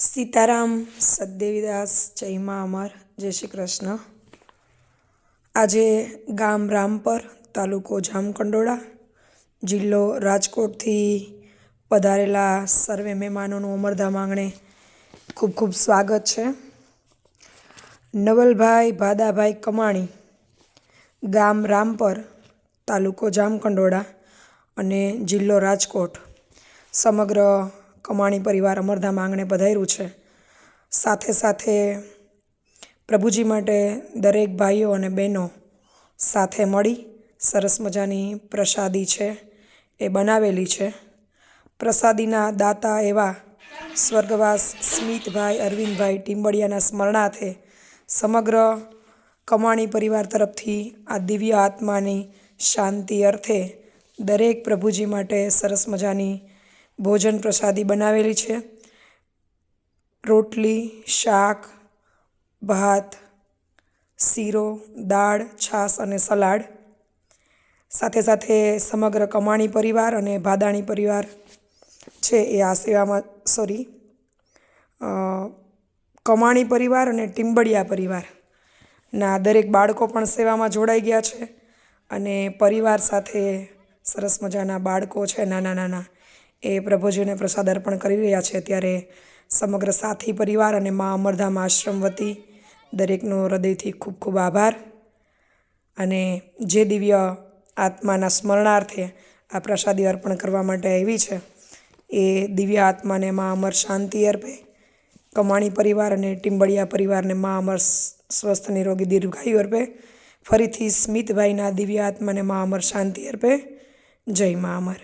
સીતારામ સદદેવીદાસ જયમાં અમર, જય શ્રી કૃષ્ણ. આજે ગામ રામપર, તાલુકો જામકંડોળા, જિલ્લો રાજકોટથી પધારેલા સર્વે મહેમાનોનું અમરધામ આંગણે ખૂબ ખૂબ સ્વાગત છે. નવલભાઈ ભાદાભાઈ કમાણી ગામ રામપર, તાલુકો જામકંડોળા અને જિલ્લો રાજકોટ, સમગ્ર કમાણી પરિવાર અમરધામ આંગણે પધાર્યું છે. સાથે સાથે પ્રભુજી માટે દરેક ભાઈઓ અને બહેનો સાથે મળી સરસ મજાની પ્રસાદી છે, એ બનાવેલી છે. પ્રસાદીના દાતા એવા સ્વર્ગવાસ સ્મિતભાઈ અરવિંદભાઈ ટીમ્બડિયાના સ્મરણાર્થે સમગ્ર કમાણી પરિવાર તરફથી આ દિવ્ય આત્માની શાંતિ અર્થે દરેક પ્રભુજી માટે સરસ મજાની ભોજન પ્રસાદી બનાવેલી છે. રોટલી, શાક, ભાત, શીરો, દાળ, છાશ અને સલાડ. સાથે સાથે સમગ્ર કમાણી પરિવાર અને ભાદાણી પરિવાર છે એ આ સેવામાં સોરી કમાણી પરિવાર અને ટીમ્બડિયા પરિવારના દરેક બાળકો પણ સેવામાં જોડાઈ ગયા છે અને પરિવાર સાથે સરસ મજાના બાળકો છે, નાના નાના એ પ્રભુજીને પ્રસાદ અર્પણ કરી રહ્યા છે ત્યારે સમગ્ર સાથી પરિવાર અને મા અમરધામ આશ્રમ વતી દરેકનો હૃદયથી ખૂબ ખૂબ આભાર. અને જે દિવ્ય આત્માના સ્મરણાર્થે આ પ્રસાદી અર્પણ કરવા માટે આવી છે, એ દિવ્ય આત્માને મા અમર શાંતિ અર્પે. કમાણી પરિવાર અને ટીમ્બડિયા પરિવારને મા અમર સ્વસ્થ, નિરોગી, દીર્ઘાયુ અર્પે. ફરીથી સ્મિતભાઈના દિવ્ય આત્માને મા અમર શાંતિ અર્પે. જય મા અમર.